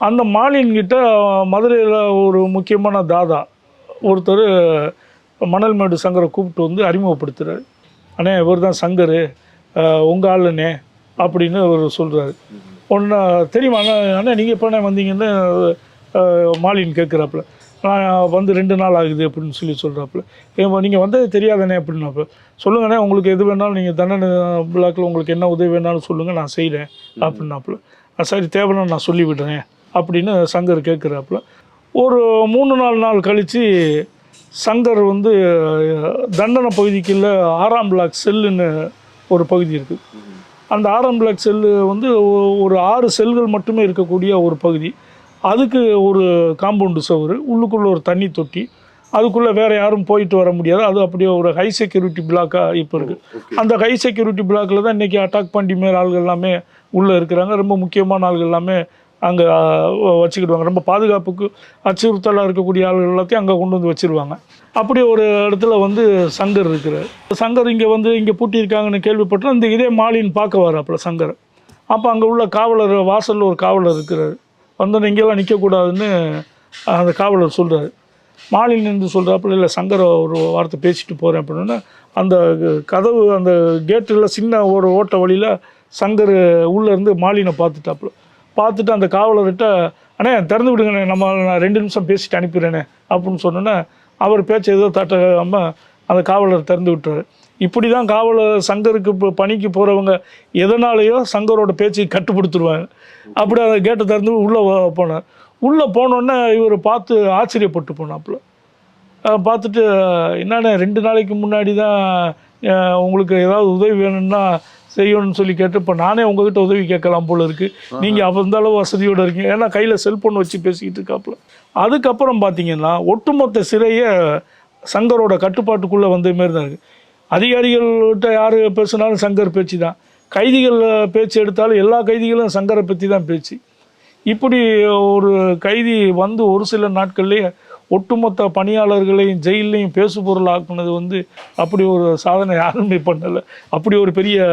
அந்த மாலின் கிட்ட மதுரையில் ஒரு முக்கியமான தாதா ஒருத்தர் மணல்மேடு சங்கரை கூப்பிட்டு வந்து அறிமுகப்படுத்துகிறார் அண்ணே இவர் தான் சங்கர் உங்கள் ஆளுண்ணே அப்படின்னு அவர் சொல்கிறாரு ஒன்று தெரியுமா அண்ணா அண்ணா நீங்கள் எப்போ வந்தீங்கன்னு மாலின் கேட்குறாப்புல நான் வந்து ரெண்டு நாள் ஆகுது அப்படின்னு சொல்லி சொல்கிறாப்புல ஏன் நீங்கள் வந்தது தெரியாதண்ணே அப்படின்னாப்புல. சொல்லுங்கண்ணே உங்களுக்கு எது வேணாலும் நீங்கள் தண்டனை பிளாக்கில் உங்களுக்கு என்ன உதவி வேணாலும் சொல்லுங்கள் நான் செய்கிறேன் அப்படின்னாப்புல. "ஆ, சரி தேவைன்னா நான் சொல்லி விடுறேன் அப்படின்னு சங்கர் கேட்குறாப்புல. ஒரு மூணு நாலு நாள் கழித்து சங்கர் வந்து தண்டனை பகுதிக்குள்ள ஆறாம் பிளாக் செல்லுன்னு ஒரு பகுதி இருக்குது அந்த ஆறாம் பிளாக் செல்லு வந்து ஒரு ஆறு செல்கள் மட்டுமே இருக்கக்கூடிய ஒரு பகுதி. அதுக்கு ஒரு காம்பவுண்டு சுவர் உள்ளுக்குள்ளே ஒரு தண்ணி தொட்டி அதுக்குள்ளே வேறு யாரும் போயிட்டு வர முடியாது. அது அப்படியே ஒரு ஹை செக்யூரிட்டி பிளாக்காக இப்போ இருக்குது அந்த ஹை செக்யூரிட்டி பிளாக்கில் தான் இன்றைக்கி அட்டாக் பண்ணி மேல் ஆள்கள் எல்லாமே உள்ளே இருக்கிறாங்க. ரொம்ப முக்கியமான ஆள்கள் எல்லாமே அங்கே வச்சுக்கிடுவாங்க. ரொம்ப பாதுகாப்புக்கு அச்சுறுத்தலாக இருக்கக்கூடிய ஆள்கள் எல்லாத்தையும் அங்கே கொண்டு வந்து வச்சிருவாங்க. அப்படி ஒரு இடத்துல வந்து சங்கர் இருக்கிறார். சங்கர் இங்கே வந்து இங்கே பூட்டியிருக்காங்கன்னு கேள்விப்பட்டோம். இந்த இதே மாலின்னு பார்க்க வராப்புல சங்கர். அப்போ அங்கே உள்ள காவலர் வாசலில் ஒரு காவலர் இருக்கிறார். வந்தோன்னு இங்கெல்லாம் நிற்கக்கூடாதுன்னு அந்த காவலர் சொல்கிறாரு மாலின் என்று சொல்கிறாப்புல இல்லை சங்கரை ஒரு வார்த்தை பேசிட்டு போகிறேன் அப்படின்னா அந்த கதவு அந்த கேட்டில் சின்ன ஒரு ஓட்ட வழியில் சங்கர் உள்ளேருந்து மாலினை பார்த்துட்டாப்புல. பார்த்துட்டு அந்த காவலர்கிட்ட அண்ணே திறந்து விடுங்கண்ணே நம்ம நான் ரெண்டு நிமிஷம் பேசிட்டு அனுப்பிடுறேனே அப்படின்னு சொன்னோன்னே அவர் பேச்சு ஏதோ தட்டாமல் அந்த காவலர் திறந்து விட்டார் இப்படி தான் காவலர் சங்கருக்கு இப்போ பணிக்கு போகிறவங்க எதனாலேயோ சங்கரோட பேச்சை கட்டுப்படுத்துருவாங்க அப்படி அந்த கேட்டை திறந்து உள்ளே போனார். உள்ளே போனோன்னே இவர் பார்த்து ஆச்சரியப்பட்டு போனாப்புல. பார்த்துட்டு என்னென்ன ரெண்டு நாளைக்கு முன்னாடி தான் உங்களுக்கு ஏதாவது உதவி வேணும்னா செய்யணும்னு சொல்லி கேட்டு இப்போ நானே உங்ககிட்ட உதவி கேட்கலாம் போல இருக்கு. நீங்கள் அப்போ இந்த அளவு வசதியோடு இருக்கீங்க. ஏன்னா கையில் செல்ஃபோன் வச்சு பேசிக்கிட்டு இருக்காப்புல. அதுக்கப்புறம் பார்த்தீங்கன்னா ஒட்டுமொத்த சிறையை சங்கரோட கட்டுப்பாட்டுக்குள்ளே வந்த மாரி தான் இருக்குது அதிகாரிகள்கிட்ட யார் பேசினாலும் சங்கர் பேச்சு தான். கைதிகள் பேச்சு எடுத்தாலும் எல்லா கைதிகளும் சங்கரை பற்றி தான் பேச்சு. இப்படி ஒரு கைதி வந்து ஒரு சில நாட்கள்லேயே ஒட்டுமொத்த பணியாளர்களையும் ஜெயிலையும் பேசுபொருள் ஆக்குனது வந்து அப்படி ஒரு சாதனை யாருமே பண்ணலை. அப்படி ஒரு பெரிய